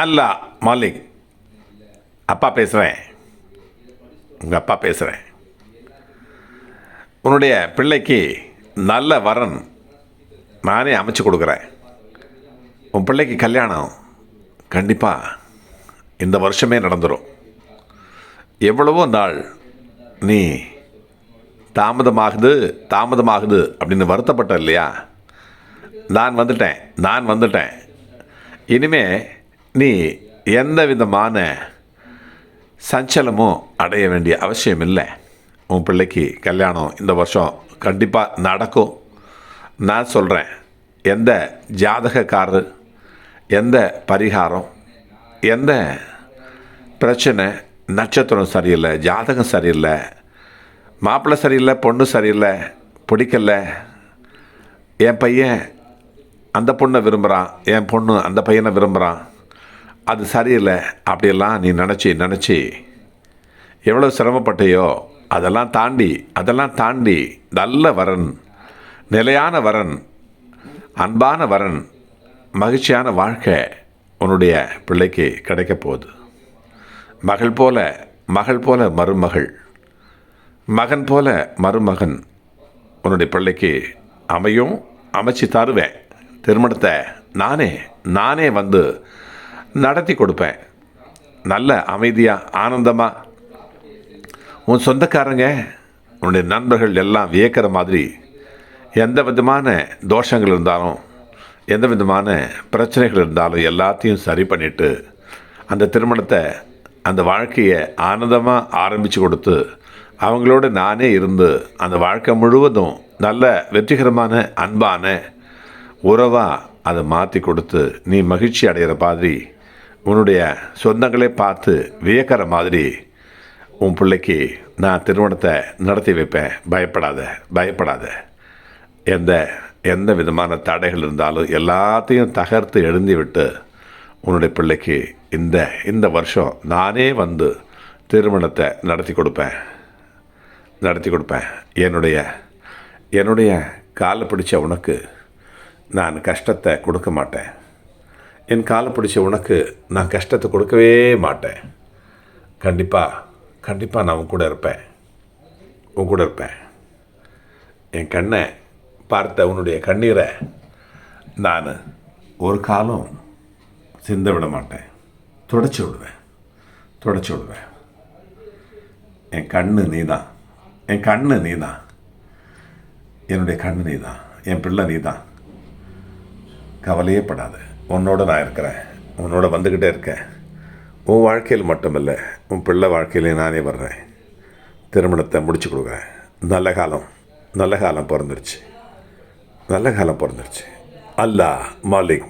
அல்லா மாலிக். அப்பா பேசுகிறேன் உங்கள் அப்பா பேசுகிறேன் உன்னுடைய பிள்ளைக்கு நல்ல வரன் நானே அமைச்சு கொடுக்குறேன். உன் பிள்ளைக்கு கல்யாணம் கண்டிப்பாக இந்த வருஷமே நடந்துடும் எவ்வளவோ நாள் நீ தாமதமாகுது தாமதமாகுது அப்படின்னு வருத்தப்பட்ட இல்லையா? நான் வந்துட்டேன் நான் வந்துட்டேன். இனிமே நீ எந்த விதமான சஞ்சலமும் அடைய வேண்டிய அவசியம் இல்லை உன் பிள்ளைக்கு கல்யாணம் இந்த வருஷம் கண்டிப்பாக நடக்கும். நான் சொல்கிறேன் எந்த ஜாதகக்காரர் எந்த பரிகாரம் எந்த பிரச்சனை நட்சத்திரம் சரியில்லை ஜாதகம் சரியில்லை மாப்பிள்ளை சரியில்லை பொண்ணு சரியில்லை பிடிக்கல என் பையன் அந்த பொண்ணை விரும்புகிறான் என் பொண்ணு அந்த பையனை விரும்புகிறான் அது சரியில்லை. அப்படியெல்லாம் நீ நினச்சி நினச்சி. எவ்வளோ சிரமப்பட்டையோ அதெல்லாம் தாண்டி அதெல்லாம் தாண்டி நல்ல வரன் நிலையான வரன் அன்பான வரன் மகிழ்ச்சியான வாழ்க்கை உன்னுடைய பிள்ளைக்கு கிடைக்க போகுது. மகள் போல மகள் போல மருமகள். மகன் போல மருமகன் உன்னுடைய பிள்ளைக்கு அமையும் அமைச்சு தருவேன். திருமணத்தை நானே நானே வந்து நடத்தி கொடுப்பேன். நல்ல அமைதியாக ஆனந்தமாக உன் சொந்தக்காரங்க உன்னுடைய நண்பர்கள் எல்லாம் வியக்கிற மாதிரி எந்த விதமான தோஷங்கள் இருந்தாலும் எந்த விதமான பிரச்சனைகள் இருந்தாலும் எல்லாத்தையும் சரி பண்ணிட்டு அந்த திருமணத்தை அந்த வாழ்க்கையை ஆனந்தமாக ஆரம்பித்து கொடுத்து அவங்களோட நானே இருந்து அந்த வாழ்க்கை முழுவதும் நல்ல வெற்றிகரமான அன்பான உறவாக அதை மாற்றி கொடுத்து நீ மகிழ்ச்சி அடைகிற மாதிரி உன்னுடைய சொந்தங்களே பார்த்து வியக்கிற மாதிரி உன் பிள்ளைக்கு நான் திருமணத்தை நடத்தி வைப்பேன். பயப்படாத பயப்படாத. எந்த எந்த விதமான தடைகள் இருந்தாலும் எல்லாத்தையும் தகர்த்து எழுந்தி விட்டு உன்னுடைய பிள்ளைக்கு இந்த இந்த வருஷம் நானே வந்து திருமணத்தை நடத்தி கொடுப்பேன். நடத்தி கொடுப்பேன். என்னுடைய என்னுடைய காலை பிடிச்ச உனக்கு நான் கஷ்டத்தை கொடுக்க மாட்டேன். என் காலை பிடிச்ச உனக்கு நான் கஷ்டத்தை கொடுக்கவே மாட்டேன். கண்டிப்பாக கண்டிப்பாக நான் உன் கூட இருப்பேன். உன் கூட இருப்பேன். என் கண்ணை பார்த்த உன்னுடைய கண்ணீரை நான் ஒரு காலம் சிந்த விட மாட்டேன். தொடச்சி விடுவேன். தொடச்சி விடுவேன். என் கண்ணு நீ தான் என் கண்ணு நீ தான் என்னுடைய கண்ணு நீ தான் என் பிள்ளை நீ தான் கவலையே படாது. உன்னோட நான் இருக்கிறேன். உன்னோட வந்துக்கிட்டே இருக்கேன். உன் வாழ்க்கையில் மட்டுமில்லை உன் பிள்ளை வாழ்க்கையிலையும் நானே வர்றேன். திருமணத்தை முடிச்சு கொடுக்குறேன். நல்ல காலம். நல்ல காலம் பிறந்துருச்சு. நல்ல காலம் பிறந்துருச்சு. அல்லாஹ் மாலிக்.